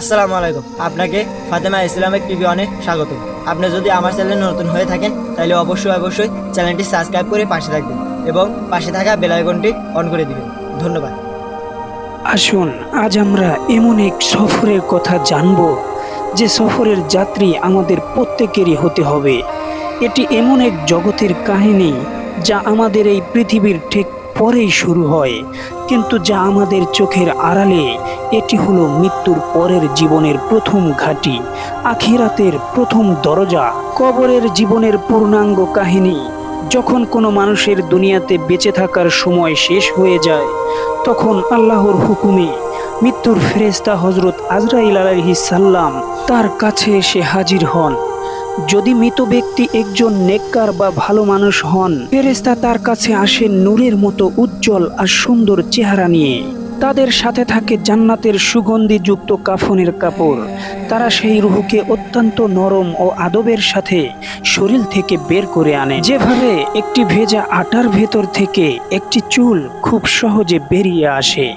আসসালামু আলাইকুম। আপনাকে ফাতেমা ইসলামিক টিভি অনেক স্বাগত। আপনি যদি আমার চ্যানেলে নতুন হয়ে থাকেন, তাহলে অবশ্যই অবশ্যই চ্যানেলটি সাবস্ক্রাইব করে পাশে থাকবেন এবং পাশে থাকা বেল আইকনটি অন করে দিবেন। ধন্যবাদ। আসুন, আজ আমরা এমন এক সফরের কথা জানব, যে সফরের যাত্রী আমাদের প্রত্যেকেরই হতে হবে। এটি এমন এক জগতের কাহিনী, যা আমাদের এই পৃথিবীর ঠিক পরেই শুরু হয়। কিন্তু যা আমাদের চোখের আড়ালে, এটি হলো মৃত্যুর পরের জীবনের প্রথম ঘাঁটি, আখিরাতের প্রথম দরজা, কবরের জীবনের পূর্ণাঙ্গ কাহিনী। যখন কোনো মানুষের দুনিয়াতে বেঁচে থাকার সময় শেষ হয়ে যায়, তখন আল্লাহর হুকুমে মৃত্যুর ফেরেস্তা হজরত আজরাইল আলাইহি সাল্লাম তার কাছে এসে হাজির হন। যদি মৃত ব্যক্তি একজন নেককার বা ভালো মানুষ হন ফেরেস্তা তার কাছে আসে নূরের মতো উজ্জ্বল আর সুন্দর চেহারা নিয়ে। তাদের সাথে থাকে জান্নাতের সুগন্ধিযুক্ত কাফনের কাপড়। তারা সেই রুহুকে অত্যন্ত নরম ও আদবের সাথে শরীর থেকে বের করে আনে। যেভাবে একটি ভেজা আটার ভেতর থেকে একটি চুল খুব সহজে বেরিয়ে আসে।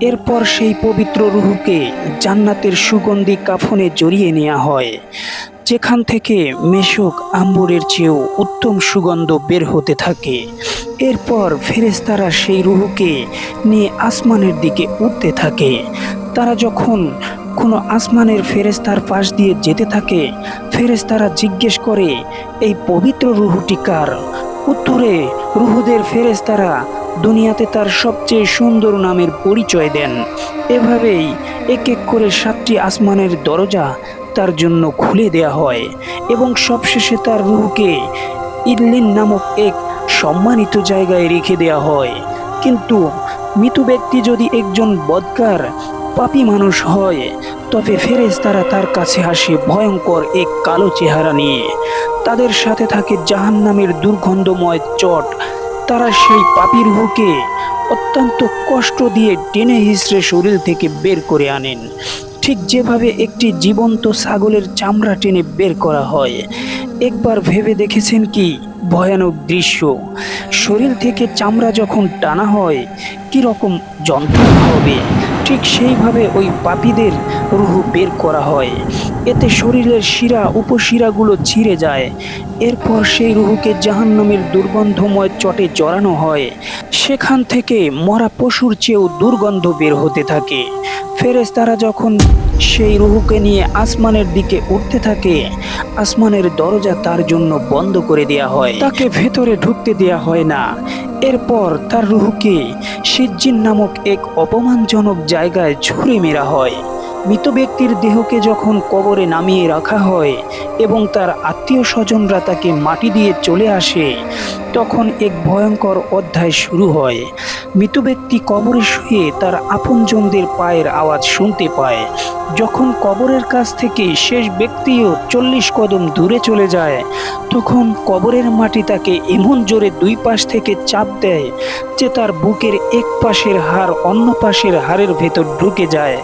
এরপর সেই পবিত্র রুহুকে জান্নাতের সুগন্ধি কাফনে জড়িয়ে নেওয়া হয়। যেখান থেকে মেশক আম্বরের চেয়েও উত্তম সুগন্ধ বের হতে থাকে। এরপর ফেরেশতারা সেই রুহুকে নিয়ে আসমানের দিকে উঠতে থাকে। তারা যখন কোনো আসমানের ফেরেস্তার পাশ দিয়ে যেতে থাকে ফেরেস্তারা জিজ্ঞেস করে, এই পবিত্র রুহুটি কার? উত্তরে, রুহুদের ফেরেস্তারা দুনিয়াতে তার সবচেয়ে সুন্দর নামের পরিচয় দেন। এভাবেই এক এক করে সাতটি আসমানের দরজা তার জন্য খুলে দেয়া হয় এবং সবশেষে তার রুহকে ইডলিন নামক এক সম্মানিত জায়গায় রেখে দেয়া হয়। কিন্তু মৃত ব্যক্তি যদি একজন বদকার, পাপী মানুষ হয়, তবে ফেরেজ তারা তার কাছে আসে ভয়ঙ্কর এক কালো চেহারা নিয়ে। তাদের সাথে থাকে জাহান্নামের দুর্গন্ধময় চট। তারা সেই পাপির রুহকে অত্যন্ত কষ্ট দিয়ে টেনে হিসড়ে শরীর থেকে বের করে আনেন। ঠিক যেভাবে একটি জীবন্ত ছাগলের চামড়া টেনে বের করা হয়, একবার ভেবে দেখেছেন কি? ভয়ানক দৃশ্য। শরীর থেকে চামড়া যখন টানা হয় কীরকম যন্ত্রণা হবে? ঠিক সেইভাবে ওই পাপীদের রুহ বের করা হয়। এতে শরীরের শিরা উপশিরাগুলো ছিঁড়ে যায়। এরপর সেই রুহুকে জাহান্নামের দুর্গন্ধময় চটে জড়ানো হয়। সেখান থেকে মরা পশুর চেয়েও দুর্গন্ধ বের হতে থাকে। ফেরেশতারা যখন সেই রুহুকে নিয়ে আসমানের দিকে উঠতে থাকে, আসমানের দরজা তার জন্য বন্ধ করে দেয়া হয়। তাকে ভেতরে ঢুকতে দেয়া হয় না। এরপর তার রুহুকে সিজ্জিন নামক এক অপমানজনক জায়গায় ছুঁড়ে মেরা হয়। মৃত ব্যক্তির দেহকে যখন কবরে নামিয়ে রাখা হয় এবং তার আত্মীয় স্বজনরা তাকে মাটি দিয়ে চলে আসে, তখন এক ভয়ঙ্কর অধ্যায় শুরু হয়। মৃত ব্যক্তি কবরে শুয়ে তার আপনজনদের পায়ের আওয়াজ শুনতে পায়। যখন কবরের কাছ থেকে শেষ ব্যক্তিও চল্লিশ কদম দূরে চলে যায়, তখন কবরের মাটি তাকে এমন জোরে দুই পাশ থেকে চাপ দেয় যে তার বুকের এক পাশের হাড় অন্য পাশের হাড়ের ভেতর ঢুকে যায়।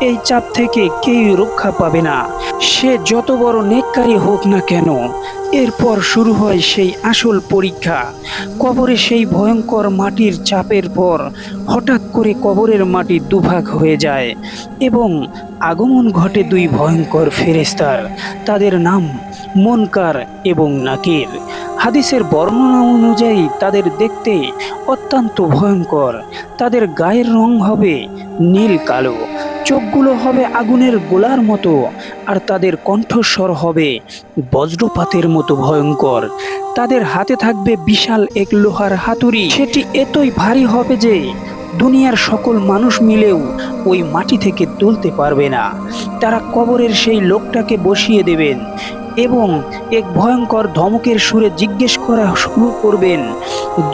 এই চাপ থেকে কেউ রক্ষা পাবে না। সে যত বড় নেককারী হোক না কেন, এরপর শুরু হয় সেই আসল পরীক্ষা। কবরে সেই ভয়ঙ্কর মাটির চাপের পর হঠাৎ করে কবরের মাটি দুভাগ হয়ে যায় এবং আগমন ঘটে দুই ভয়ঙ্কর ফেরেস্তার তাদের নাম মনকার এবং নাকির। হাদিসের বর্ণনা অনুযায়ী তাদের দেখতে অত্যন্ত ভয়ঙ্কর। তাদের গায়ের রং হবে নীল কালো। চোখগুলো হবে আগুনের গোলার মতো, আর তাদের কণ্ঠস্বর হবে বজ্রপাতের মতো ভয়ঙ্কর। তাদের হাতে থাকবে বিশাল এক লোহার হাতুড়ি। সেটি এতই ভারী হবে যে দুনিয়ার সকল মানুষ মিলেও ওই মাটি থেকে তুলতে পারবে না। তারা কবরের সেই লোকটাকে বসিয়ে দেবেন। এবং এক ভয়ঙ্কর ধমকের সুরে জিজ্ঞেস করা শুরু করবেন।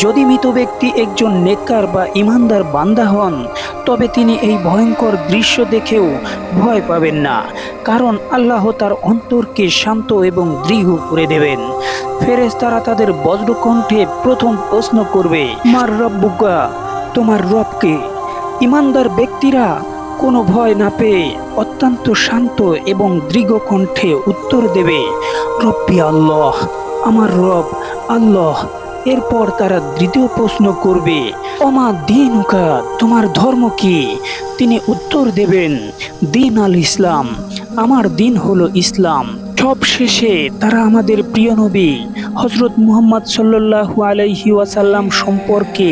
যদি মৃত ব্যক্তি একজন নেককার বা ইমানদার বান্দা হন, তবে তিনি এই ভয়ঙ্কর দৃশ্য দেখেও ভয় পাবেন না, কারণ আল্লাহ তার অন্তরকে শান্ত এবং দৃঢ় করে দেবেন। ফেরেস তারা তাদের বজ্রকণ্ঠে প্রথম প্রশ্ন করবে, মার রব্বুকা, তোমার রবকে? ইমানদার ব্যক্তিরা কোনো ভয় না পেয়ে অত্যন্ত শান্ত এবং দৃঢ় কণ্ঠে উত্তর দেবে, রব্বি আল্লাহ, আমার রব, আল্লাহ। এরপর তারা দ্বিতীয় প্রশ্ন করবে অমা দিনুকা, তোমার ধর্ম কি? তিনি উত্তর দেবেন, দিন আল ইসলাম, আমার দিন হলো ইসলাম। সব শেষে তারা আমাদের প্রিয় নবী হজরত মুহাম্মদ সাল্লাল্লাহু আলাইহি ওয়াসাল্লাম সম্পর্কে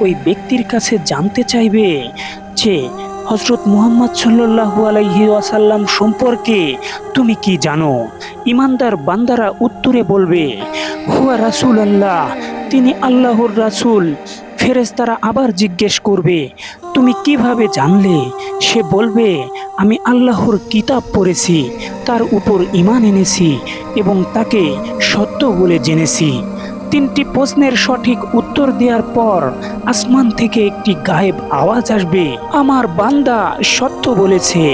ওই ব্যক্তির কাছে জানতে চাইবে যে হজরত মুহাম্মদ সাল্লাল্লাহু আলাইহি ওয়াসাল্লাম সম্পর্কে তুমি কি জানো? ইমানদার বান্দারা উত্তরে বলবে, হুয়া রাসূল আল্লাহ তিনি আল্লাহর রাসূল। ফেরেশতারা আবার জিজ্ঞেস করবে, তুমি কীভাবে জানলে? সে বলবে, আমি আল্লাহর কিতাব পড়েছি, তার উপর ইমান এনেছি এবং তাকে সত্য বলে জেনেছি। তিনটি প্রশ্নের সঠিক উত্তর দেওয়ার পর আসমান থেকে একটি গায়েব আওয়াজ আসবে। আমার বান্দা সত্য বলেছে,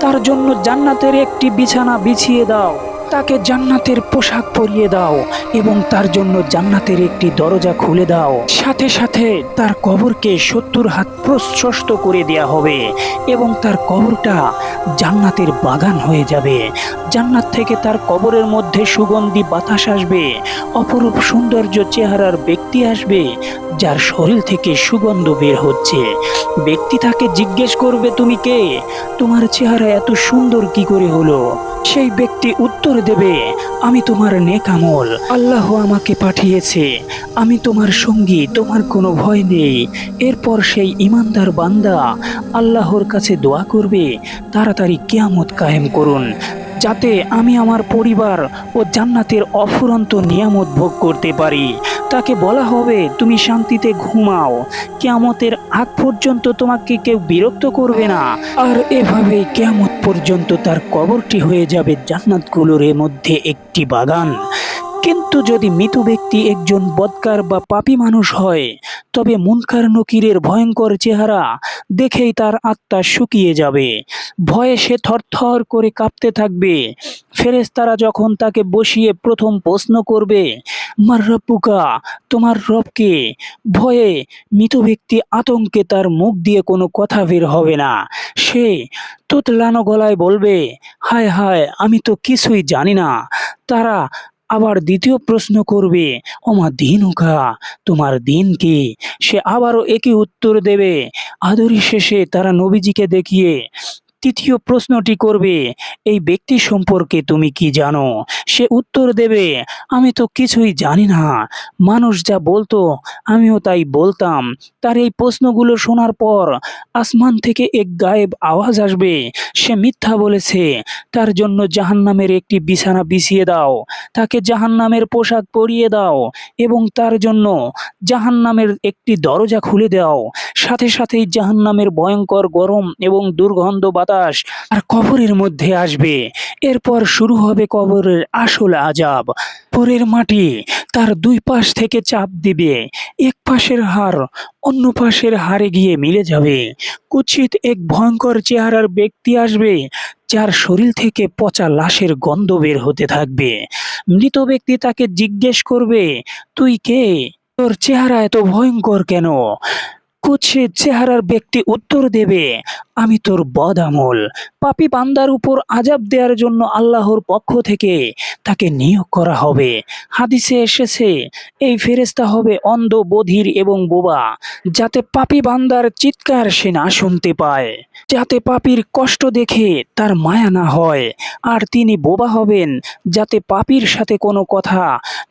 তার জন্য জান্নাতের একটি বিছানা বিছিয়ে দাও। তাকে জান্নাতের পোশাক পরিয়ে দাও এবং তার জন্য জান্নাতের একটি দরজা খুলে দাও। সাথে সাথে তার কবরকে সত্তর হাত প্রশস্ত করে দেয়া হবে এবং তার কবরটা জান্নাতের বাগান হয়ে যাবে। জান্নাত থেকে তার কবরের মধ্যে সুগন্ধি বাতাস আসবে, অপরূপ সৌন্দর্য চেহারার ব্যক্তি আসবে, যার শরীর থেকে সুগন্ধ বের হচ্ছে। ব্যক্তি তাকে জিজ্ঞেস করবে, তুমি কে? তোমার চেহারা এত সুন্দর কি করে হলো? সেই ব্যক্তি উত্তর দেবে। আমি তোমার নেকামল আল্লাহ আমাকে পাঠিয়েছে। আমি তোমার সঙ্গী, তোমার কোনো ভয় নেই। এরপর সেই ইমানদার বান্দা আল্লাহর কাছে দোয়া করবে। তাড়াতাড়ি কেয়ামত কায়েম করুন। যাতে আমি আমার পরিবার ও জান্নাতের অফুরন্ত নিয়ামত ভোগ করতে পারি। তাকে বলা হবে, তুমি শান্তিতে ঘুমাও। কেয়ামতের আগ পর্যন্ত তোমাকে কেউ বিরক্ত করবে না। আর এভাবে কেয়ামত পর্যন্ত তার কবরটি হয়ে যাবে জান্নাতগুলোর মধ্যে একটি বাগান। কিন্তু যদি মৃত ব্যক্তি একজন বদকার বা পাপী মানুষ হয়, তবে মুনকার নকিরের ভয়ঙ্কর চেহারা দেখেই তার আত্মা শুকিয়ে যাবে। ভয়ে সে থরথর করে কাঁপতে থাকবে। ফেরেশতারা যখন তাকে বসিয়ে প্রথম প্রশ্ন করবে, মার রব্বুকা তোমার রবকে ভয়ে মৃত ব্যক্তি আতঙ্কে তার মুখ দিয়ে কোনো কথা বের হবে না। সে তোতলানো গলায় বলবে, হায় হায়, আমি তো কিছুই জানি না। তারা আবার দ্বিতীয় প্রশ্ন করবে, ওমা দিনুকা, তোমার দিন কি? সে আবারও একই উত্তর দেবে, আদরি শেষে তারা নবীজিকে দেখিয়ে তৃতীয় প্রশ্নটি করবে, এই ব্যক্তি সম্পর্কে তুমি কি জানো? সে উত্তর দেবে, আমি তো কিছুই জানি না। মানুষ যা বলতো, আমিও তাই বলতাম। তার এই প্রশ্নগুলো শোনার পর আসমান থেকে এক গায়েব আওয়াজ আসবে। সে মিথ্যা বলেছে, তার জন্য জাহান্নামের একটি বিছানা বিছিয়ে দাও। তাকে জাহান্নামের পোশাক পরিয়ে দাও এবং তার জন্য জাহান্নামের একটি দরজা খুলে দাও। সাথে সাথেই জাহান্নামের ভয়ঙ্কর গরম এবং দুর্গন্ধ বাতাস আর কবরের মধ্যে আসবে। এরপর শুরু হবে কবরের আসল আজাব। পরের মাটি তার দুই পাশ থেকে চাপ দিবে। এক পাশের হাড় অন্য পাশের হাড়ে গিয়ে মিলে যাবে। কুৎসিত এক ভয়ঙ্কর চেহারার ব্যক্তি আসবে, যার শরীর থেকে পচা লাশের গন্ধ বের হতে থাকবে। মৃত ব্যক্তি তাকে জিজ্ঞেস করবে, তুই কে? তোর চেহারা এত ভয়ঙ্কর কেন? কুৎসিত চেহারার ব্যক্তি উত্তর দেবে, আমি তোর বদ আমল পাপি বান্দার উপর আজাব দেওয়ার জন্য আল্লাহর পক্ষ থেকে তাকে নিয়োগ করা হবে। হাদিসে এসেছে, এই ফেরেস্তা হবে অন্ধ, বধির এবং বোবা, যাতে পাপি বান্দার চিৎকার সে না শুনতে পায়। যাতে পাপির কষ্ট দেখে তার মায়া না হয়, আর তিনি বোবা হবেন, যাতে পাপির সাথে কোনো কথা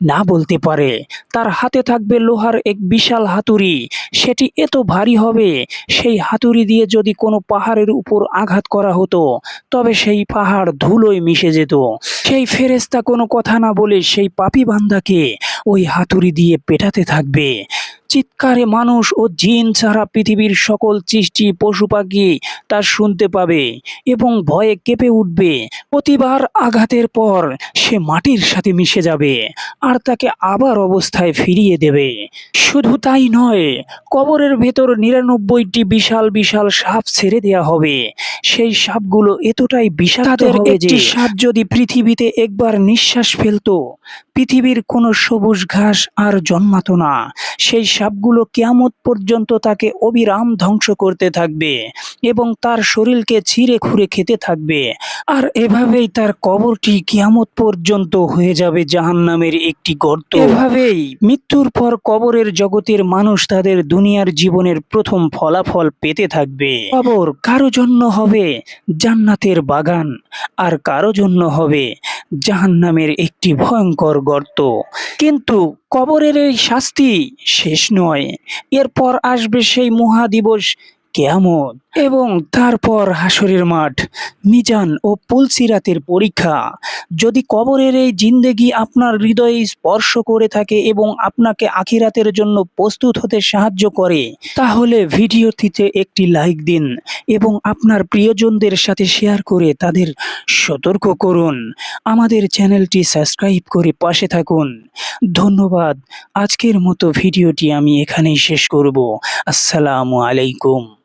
না বলতে পারে। তার হাতে থাকবে লোহার এক বিশাল হাতুড়ি, সেটি এত ভারী হবে। সেই হাতুড়ি দিয়ে যদি কোনো পাহাড়ের উপর আঘাত করা হতো, তবে সেই পাহাড় ধুলোয় মিশে যেত। সেই ফেরেস্তা কোনো কথা না বলে সেই পাপি বান্দাকে ওই হাতুড়ি দিয়ে পেটাতে থাকবে। চিৎকারে মানুষ ও জিন ছাড়া পৃথিবীর সকল সৃষ্টি পশু পাখি তা শুনতে পাবে এবং ভয়ে কেঁপে উঠবে। প্রতিবার আঘাতের পর সে মাটির সাথে মিশে যাবে আর তাকে আবার অবস্থায় ফিরিয়ে দেবে। শুধু তাই নয় কবরের ভেতর নিরানব্বইটি বিশাল বিশাল সাপ ছেড়ে দেয়া হবে। সেই সাপগুলো এতটাই বিষাক্ত হবে যে সাপ যদি পৃথিবীতে একবার নিঃশ্বাস ফেলতো পৃথিবীর কোনো সবুজ ঘাস আর জন্মাতো না। সেই সাপগুলো কেয়ামত পর্যন্ত তাকে অবিরাম ধ্বংস করতে থাকবে এবং তার শরীরকে ছিঁড়ে খুঁড়ে খেতে থাকবে। আর এভাবেই তার কবরটি কিয়ামত পর্যন্ত হয়ে যাবে জাহান্নামের একটি গর্ত। এভাবেই মৃত্যুর পর কবরের জগতের মানুষ তাদের দুনিয়ার জীবনের প্রথম ফলাফল পেতে থাকবে। কবর কারও জন্য হবে জান্নাতের বাগান আর কারও জন্য হবে জাহান্নামের একটি ভয়ঙ্কর গর্ত। কিন্তু কবরের এই শাস্তি শেষ নয়। এরপর আসবে সেই মহাদিবস কেয়ামত এবং তারপর হাসরের মাঠ, মিজান ও পুলসিরাতের পরীক্ষা। যদি কবরের এই জিন্দেগি আপনার হৃদয়ে স্পর্শ করে থাকে এবং আপনাকে আখিরাতের জন্য প্রস্তুত হতে সাহায্য করে, তাহলে ভিডিওটিতে একটি লাইক দিন এবং আপনার প্রিয়জনদের সাথে শেয়ার করে তাদের সতর্ক করুন। আমাদের চ্যানেলটি সাবস্ক্রাইব করে পাশে থাকুন। ধন্যবাদ। আজকের মতো ভিডিওটি আমি এখানেই শেষ করব। আসসালামু আলাইকুম।